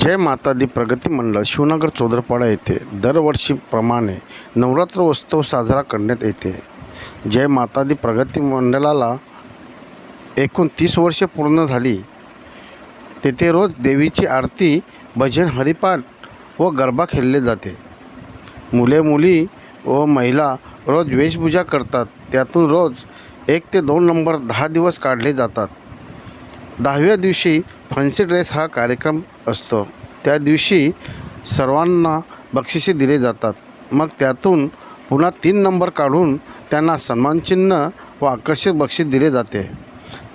जय माता दी प्रगती मंडळ शिवनगर चोदरपाडा येथे दरवर्षीप्रमाणे नवरात्र उत्सव साजरा करण्यात येते. जय माता दी प्रगती मंडळाला एकूण तीस वर्षे पूर्ण झाली. तेथे रोज देवीची आरती भजन हरिपाठ व गरबा खेळले जाते. मुले मुली व महिला रोज वेशभूषा करतात. त्यातून रोज एक ते दोन नंबर दहा दिवस काढले जातात. दहाव्या दिवशी फॅन्सी ड्रेस हा कार्यक्रम असतो. त्या दिवशी सर्वांना बक्षिसे दिले जातात. मग त्यातून पुन्हा तीन नंबर काढून त्यांना सन्मानचिन्ह व आकर्षक बक्षीस दिले जाते.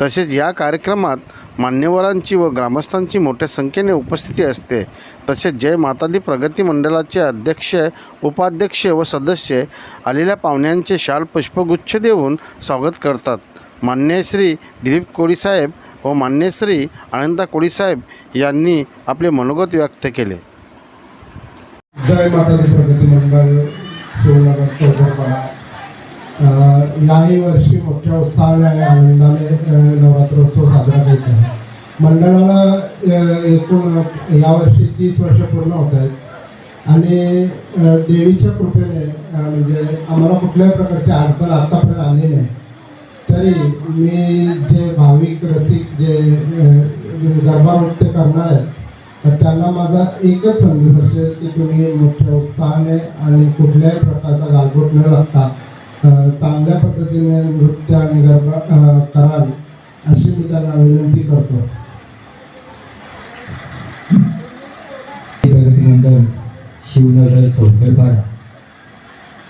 तसेच या कार्यक्रमात मान्यवरांची व ग्रामस्थांची मोठ्या संख्येने उपस्थिती असते. तसेच जय मातादी प्रगती मंडळाचे अध्यक्ष उपाध्यक्ष व सदस्य आलेल्या पाहुण्यांचे शाल पुष्पगुच्छ देऊन स्वागत करतात. मान्यश्री दिलीप कोळीसाहेब व मान्यश्री आनंदा कोळीसाहेब यांनी आपले मनोगत व्यक्त केले. जय माताजी प्रगती मंडळ याही वर्षी मोठ्या उत्साहाने आणि आनंदाने नवरात्रोत्सव साजरा करत आहे मंडळाला अ, एकूण यावर्षी तीस वर्ष पूर्ण होत आहेत. आणि देवीच्या कृपेने म्हणजे आम्हाला कुठल्याही प्रकारची अडचण आतापर्यंत आली नाही. तरी मी जे भाविक रसिक जे गरबा नृत्य करणार आहेत तर त्यांना माझा एकच संदेश असेल की तुम्ही मोठ्या उत्साहाने आणि कुठल्याही प्रकारचा गालबोट न लागता चांगल्या पद्धतीने नृत्य आणि गरबा कराल अशी मी त्यांना विनंती करतो. मंडळ शिवनगर चौकडपाडा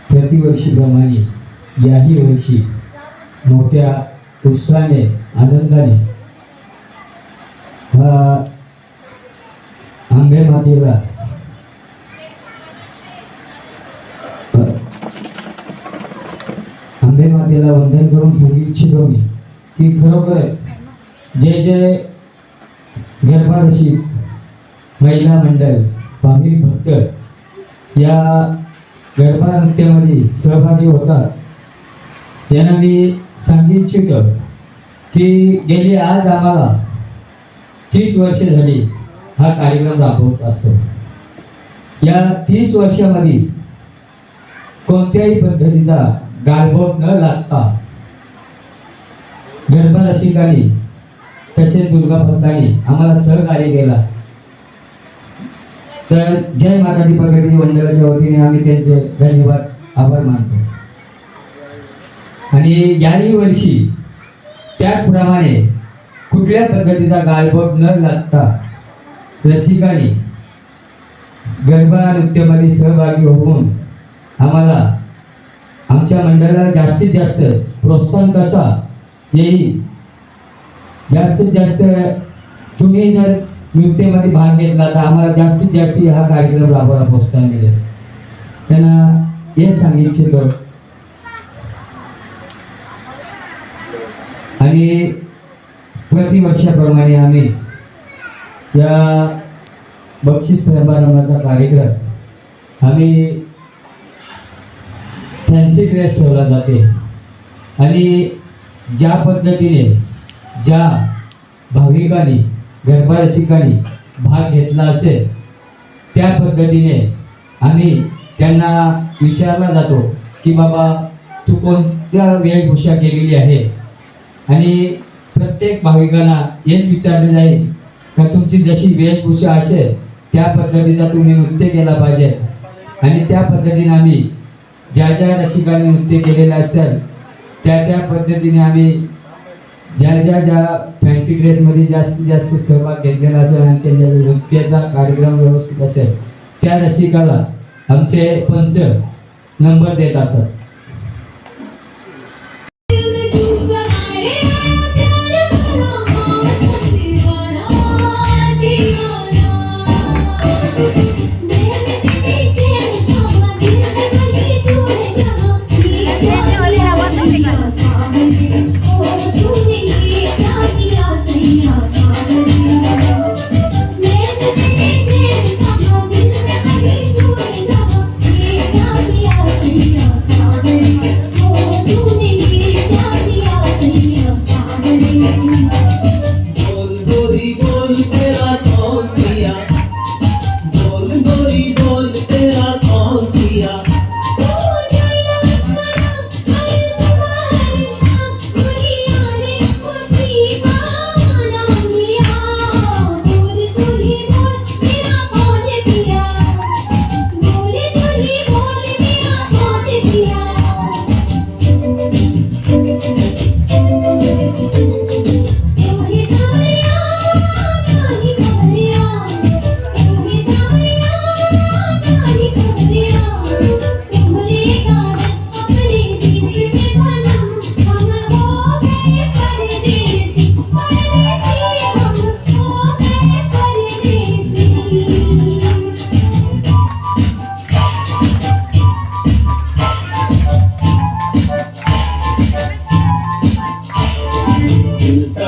प्रतिवर्षीप्रमाणे याही वर्षी मोठ्या उत्साहाने आनंदाने. हा आंबे मातेला. आंबे मातेला वंदन करून सांगू इच्छितो मी की खरोखर जे जे गर्भारशी महिला मंडळ भावी भक्त या गरबा नृत्यामध्ये सहभागी होतात त्यांना मी सांगू की गेली आज आम्हाला तीस वर्षे झाली हा कार्यक्रम राबवत असतो. या तीस वर्षामध्ये कोणत्याही पद्धतीचा गालबोट न लागता गरबा रसिकांनी तसेच दुर्गा भक्तांनी आम्हाला सहकार्य केला. तर जय माता दीपक वंदनाच्या वतीने आम्ही त्यांचे धन्यवाद आभार मानतो. आणि याही वर्षी त्याचप्रमाणे कुठल्या पद्धतीचा गायबोट न लागता रसिकांनी गरबा नृत्यामध्ये सहभागी होऊन आम्हाला आमच्या मंडळाला जास्तीत जास्त प्रोत्साहन कसा येईल? जास्तीत जास्त तुम्ही जर नृत्यामध्ये भाग घेतला तर आम्हाला जास्तीत जास्त हा कार्यक्रम राबवायला प्रोत्साहन मिळेल. त्यांना हे सांगितलं आणि प्रतिवर्षाप्रमाणे आम्ही या बक्षीस समारंभाचा कार्यक्रम आम्ही फॅन्सी ड्रेस ठेवला जाते. आणि ज्या पद्धतीने ज्या भाविकांनी गर्भरसिकांनी भाग घेतला असेल त्या पद्धतीने आम्ही त्यांना विचारला जातो की बाबा तू कोणत्या वेशभूषा केलेली आहे? आणि प्रत्येक भाविकांना हेच विचारले जाईल का तुमची जशी वेशभूषा असेल त्या पद्धतीचा तुम्ही नृत्य केला पाहिजे. आणि त्या पद्धतीने आम्ही ज्या ज्या रसिकांनी नृत्य केलेलं असतात त्या त्या पद्धतीने आम्ही ज्या ज्या ज्या फॅन्सी ड्रेसमध्ये जास्तीत जास्त सहभाग घेतलेला असेल आणि त्यांच्या नृत्याचा कार्यक्रम व्यवस्थित असेल त्या रसिकाला आमचे पंच नंबर देत असतात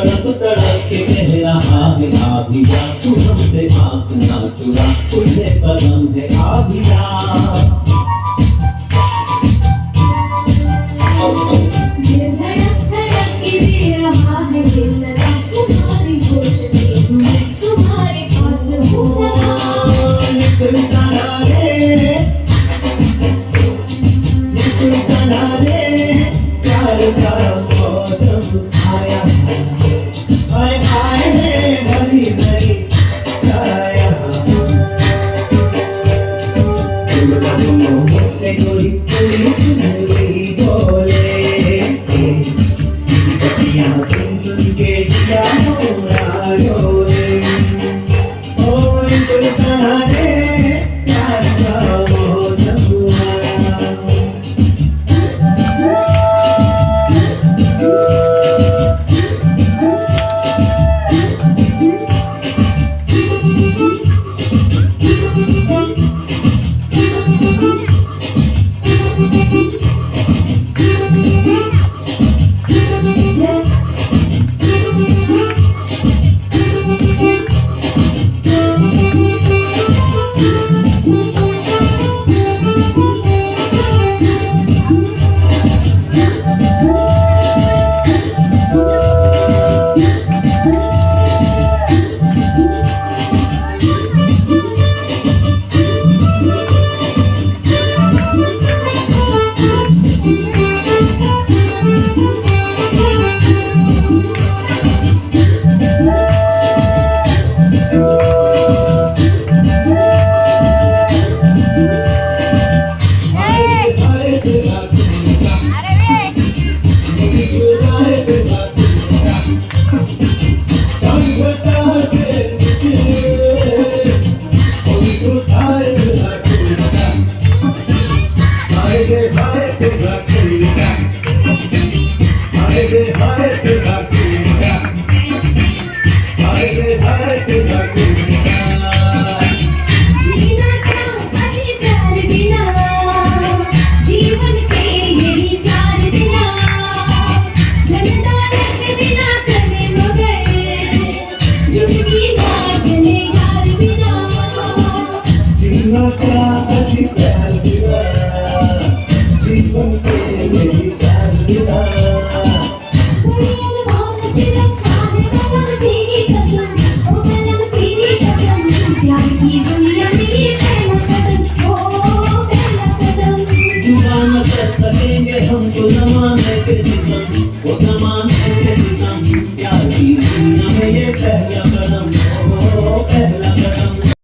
तड़प तड़प के कह रहा है आभिया तू हमसे हाथ ना चुरा तुझे पसंद है आ आभिया i'm Hare E eu